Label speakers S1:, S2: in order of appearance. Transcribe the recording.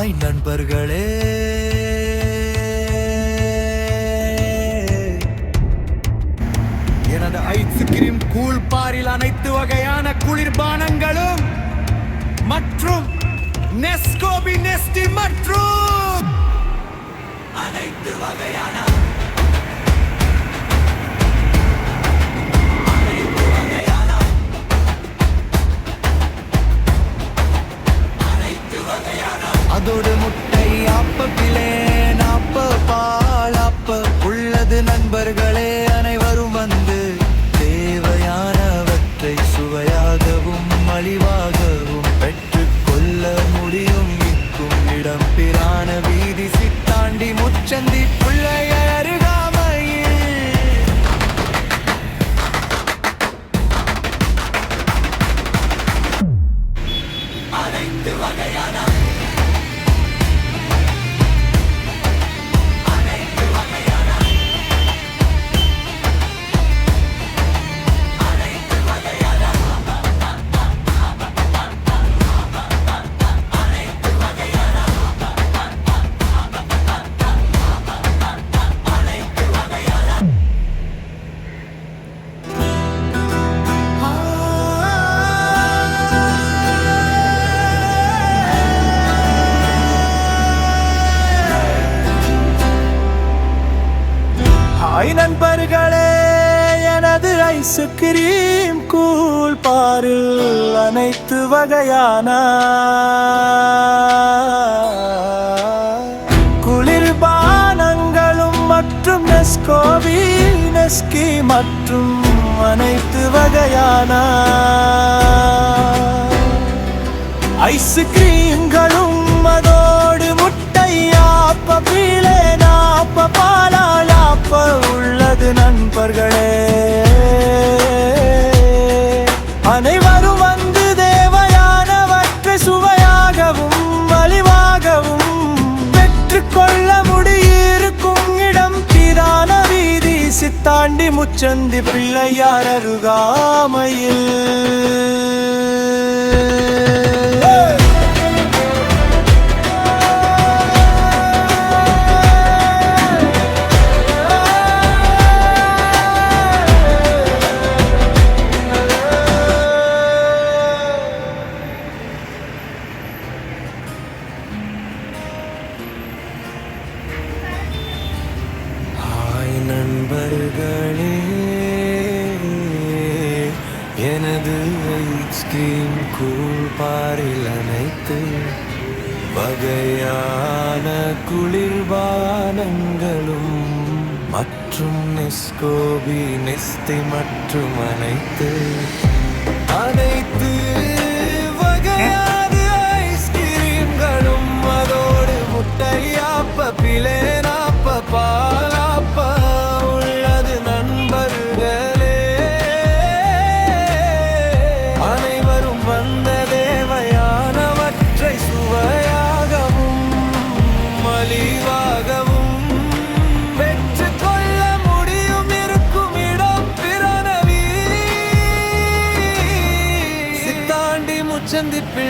S1: Hi நண்பர்களே. எனது ice cream cool பாரில் அனைத்து வகையான குளிர்பானங்களும் மற்றும் நெஸ்கோபி நெஸ்டி மற்றும் அனைத்து வகையான Tu vas me ganar
S2: hi நண்பர்களே எனது ஐஸ்கிரீம் கூழ் பாரில் அனைத்து வகையான? குளிர்பானங்களும் மற்றும் நெஸ்கோவி நெஸ்கி மற்றும் அனைத்து வகையான? ஐஸ்கிரீம்களும் அதோடு முட்டையாப்ப பீலே நாப்ப நண்பர்களே அனைவரும் வந்து தேவையானவற்றை சுவையாகவும் மலிவாகவும் பெற்றுக்கொள்ள முடியிருக்கும் இடம் பிரதான வீதி. சித்தாண்டி முச்சந்தி பிள்ளையார் அருகாமையில்.
S1: எனது ஐஸ்கிரீம் கூழ்பாரில் அனைத்து வகையான குளிர்பானங்களும் மற்றும் நெஸ்கோபி நெஸ்தி மற்றும் அனைத்து அனைத்து சித்தாண்டி முச்சந்தி பிள்ளையார் அருகாமையில்